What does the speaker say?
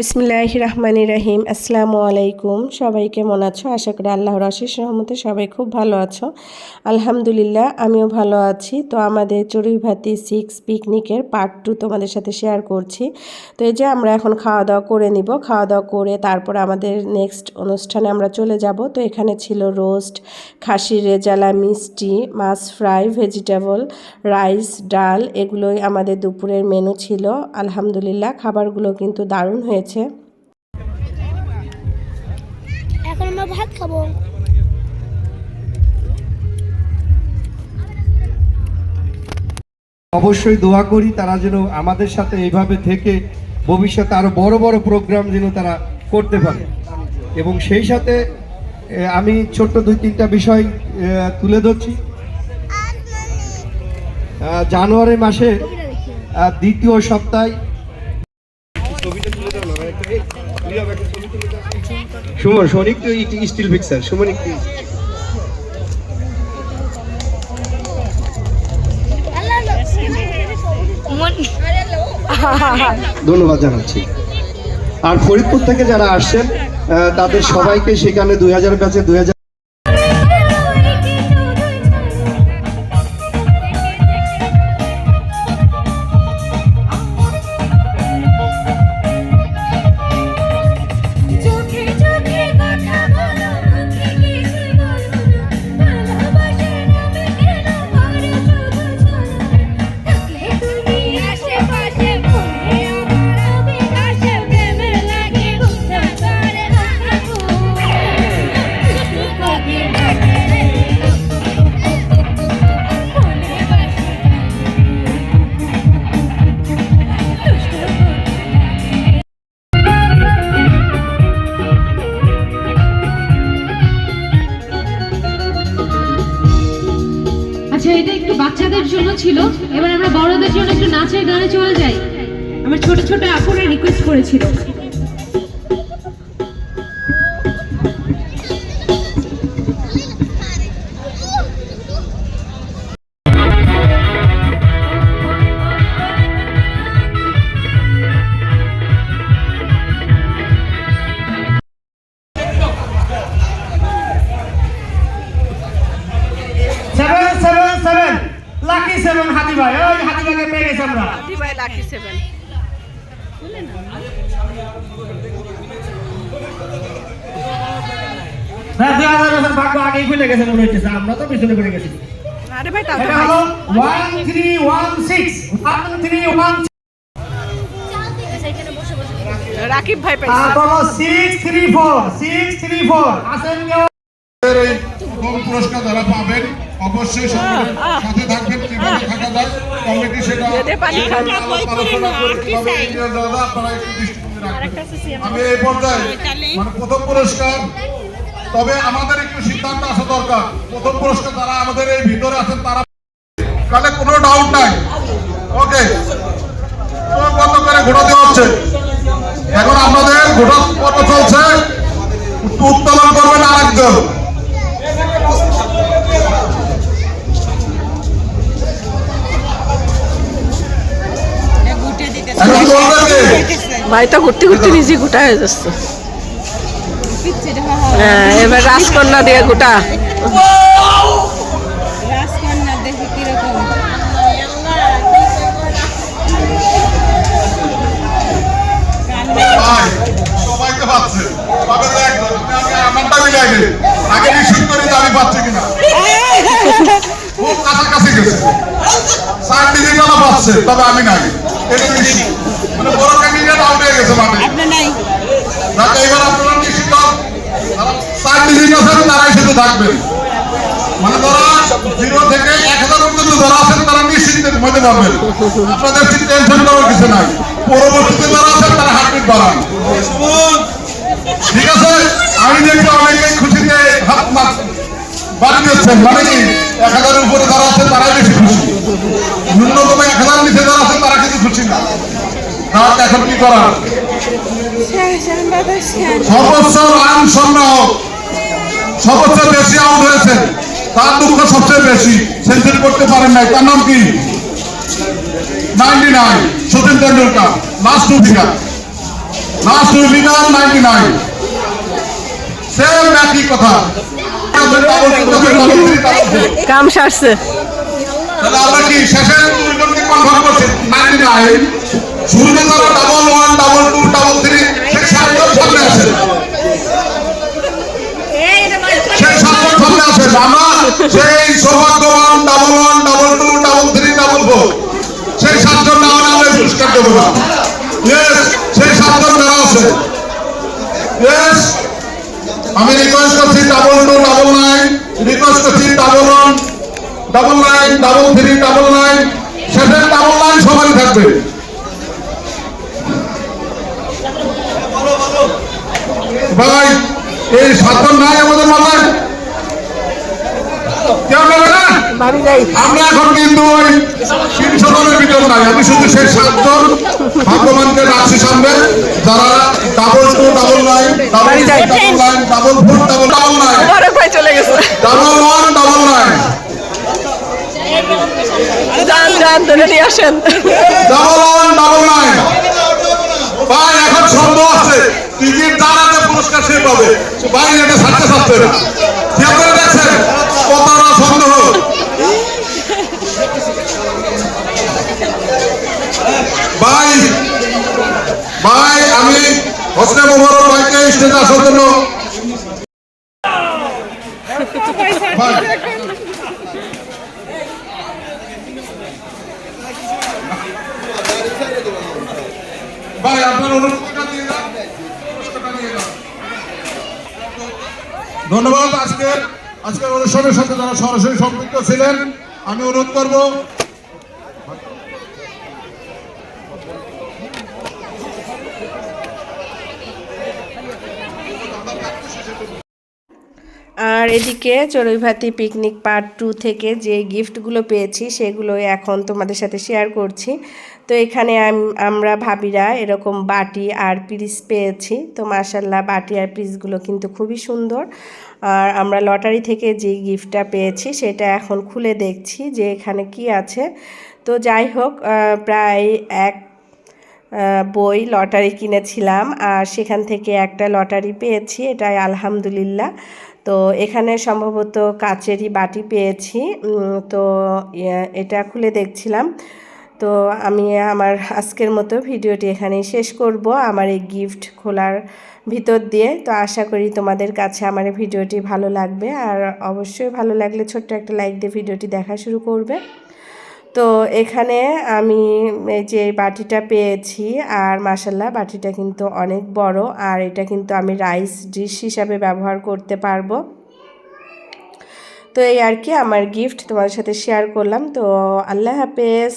বিসমিল্লাহ রহমান রাহিম। আসসালামু আলাইকুম। সবাই কেমন আছো? আশা করি আল্লাহর আশিস রহমতে সবাই খুব ভালো আছো। আলহামদুলিল্লাহ, আমিও ভালো আছি। তো আমাদের চড়ুইভাতি সিক্স পিকনিকের পার্ট টু তোমাদের সাথে শেয়ার করছি। তো এই যে আমরা এখন খাওয়া দাওয়া করে নিব। খাওয়া দাওয়া করে তারপর আমাদের নেক্সট অনুষ্ঠানে আমরা চলে যাব। তো এখানে ছিল রোস্ট খাসির রেজালা, মিষ্টি, মাছ ফ্রাই ভেজিটেবল রাইস ডাল, এগুলোই আমাদের দুপুরের মেনু ছিল। আলহামদুলিল্লাহ, খাবারগুলো কিন্তু দারুণ হয়েছে। এখন আমরা ভাত খাব। অবশ্যই দোয়া করি তারা যেন আমাদের সাথে এইভাবে থেকে ভবিষ্যতে আরও বড় বড় প্রোগ্রাম যেন তারা করতে পারে। এবং সেই সাথে আমি ছোট্ট দুই তিনটা বিষয় তুলে ধরছি। জানুয়ারি মাসে দ্বিতীয় সপ্তাহে সুমন সনিক তো স্টিল পিকচার সুমন একটু ধন্যবাদ জানাচ্ছি। আর ফরিদপুর থেকে যারা আসছেন তাদের সবাইকে সেখানে দুই হাজার কাছে দুই হাজার এটা একটু বাচ্চাদের জন্য ছিল। এবার আমরা বড়দের জন্য একটু নাচের গানে চলে যাই। আমার ছোট ছোট আপুরা রিকোয়েস্ট করেছিল। সেভেন হাতি ভাই। ওই হাতি ভাইকে পেয়ে গেছি আমরা। হ্যাঁ দুই হাজার বছর ভাগ্য আগেই খুলে গেছে মনে হচ্ছে। আমরা তো পিছনে পড়ে গেছি। এটা হলো one three one six one Rakib ভাই ফোর সিক্স থ্রি ফোর আসেন কেউ। এই পুরস্কার যারা পাবেন? অবশ্যই সকলের সাথে থাকবেন কীভাবে থাকা যায় কমিটি সেটা আলোচনা করে কীভাবে এগিয়ে যাওয়া যায়, আপনারা একটু দৃষ্টিভঙ্গি রাখবেন। আমি এই পর্যায়ে মানে প্রথম পুরস্কার তবে আমাদের একটু সিদ্ধান্ত আসা দরকার। প্রথম পুরস্কার যারা আমাদের এই ভিতরে আছেন তারা তাহলে কোনো ডাউট নাই। ওকে বন্ধ করে ঘোরাতে হচ্ছে। এখন আপনাদের ঘোরা পর্ব চলছে। উত্তোলন করবেন আরেকজন। এখন বলবেন কে? ভাই তো ঘুরতে ঘুরতে নিজে গোটা হয়ে যাচ্ছে। হ্যাঁ এবার রাজকন্যা দিয়ে গোটা। তবে আমি নাই এটা মানে বড় ক্যান্ডিডেট আউট হয়ে গেছে মাঠে। যাতে এবার আপনারা নিশ্চিত হন, যারা আছেন তারাই শুধু থাকবেন মানে যারা জিরো থেকে এক হাজার পর্যন্ত যারা আছেন তারা নিশ্চিন্তের মধ্যে পারবেন আপনাদের টেনশন করার কিছু নাই। পরবর্তীতে যারা আছেন তারা হার্টবিট বাড়ান। ঠিক আছে? আমি দেখছি অনেকে খুশিতে হাত মাত বাড়ি মানে কি? এক হাজারের উপরে যারা তারাই বেশি খুশি। ন্যূনতম এক হাজার নিচে যারা না? তাহলে এখন কি করা সর্বোচ্চ রান সংগ্রহ সর্বোচ্চ বেশি আউট হয়েছে তার দুঃখ সবচেয়ে বেশি। সেঞ্চুরি করতে পারেন নাই। তার নাম কি? Ninety nine. Sachin Tendulkar. Last two figure last winner ninety nine. Same একই কথা। কাম সারছে। সেই সাতজন সামনে আসেন সেই সাতজন সামনে আসেন আমরা সেই সৌভাগ্যবান double one double two double three double four সেই সাতজন না আমরা পুরস্কার দেবো না। সেই সাতজন যারা আছে। আমি রিকোয়েস্ট করছি double two double nine request করছি double one double nine double three double nine seven double nine সবাই থাকবে। ভাই এই সাতজন নাই আমাদের মাথায়। কেউ নেবে না? আমরা এখন কিন্তু ওই তিনশো জনের ভিতর নাই আমি শুধু সেই সাতজন ভাগ্যবানকে রাখছি সামনে। যারা double two double nine double double nine double four double double nine চলে গেছে। ডাবল ওয়ান ডাবল নাইন যান যান ধরে নিয়ে আসেন ভাই এখন সন্দেহ আছে। টিকিট দাঁড়াতে পুরস্কার সে পাবে। ভাই এটা ছাড়তে ছাড়তে না কি আপনারা দেখছেন, কতটা সন্দেহ। ভাই ভাই, আমি হোসনে মোবারক ভাইকে স্টেজে আসার জন্য ভাই ভাই, আপনার অনুরোধটা দিয়ে যান ধন্যবাদ আজকে আজকের অনুষ্ঠানের সাথে যারা সরাসরি সম্পৃক্ত ছিলেন, আমি অনুরোধ করব আর এদিকে চড়ুইভাতি পিকনিক পার্ট টু থেকে যে গিফটগুলো পেয়েছি সেগুলো এখন তোমাদের সাথে শেয়ার করছি। তো এখানে আম- আমরা ভাবিরা এরকম বাটি আর পিস পেয়েছি। তো মার্শাল্লাহ বাটি আর পিসগুলো কিন্তু খুবই সুন্দর। আর আমরা লটারি থেকে যে গিফটটা পেয়েছি, সেটা এখন খুলে দেখছি যে এখানে কি আছে। তো যাই হোক প্রায় এক বই লটারি কিনেছিলাম আর সেখান থেকে একটা লটারি পেয়েছি এটাই আলহামদুলিল্লাহ। তো এখানে সম্ভবত কাচেরই বাটি পেয়েছি তো ইয়ে, এটা খুলে দেখছিলাম। তো আমি আমার আজকের মতো ভিডিওটি এখানেই শেষ করব আমার এই গিফট খোলার ভিতর দিয়ে। তো আশা করি তোমাদের কাছে আমার ভিডিওটি ভালো লাগবে আর অবশ্যই ভালো লাগলে ছোট্ট একটা লাইক দিয়ে ভিডিওটি দেখা শুরু করবে। তো এখানে আমি যে বাটিটা পেয়েছি, আর মাসাল্লাহ বাটিটা কিন্তু অনেক বড়, আর এটা কিন্তু আমি রাইস ডিশ হিসাবে ব্যবহার করতে পারব। তো এই আর কি, আমার গিফট তোমাদের সাথে শেয়ার করলাম, তো আল্লাহ হাফেজ।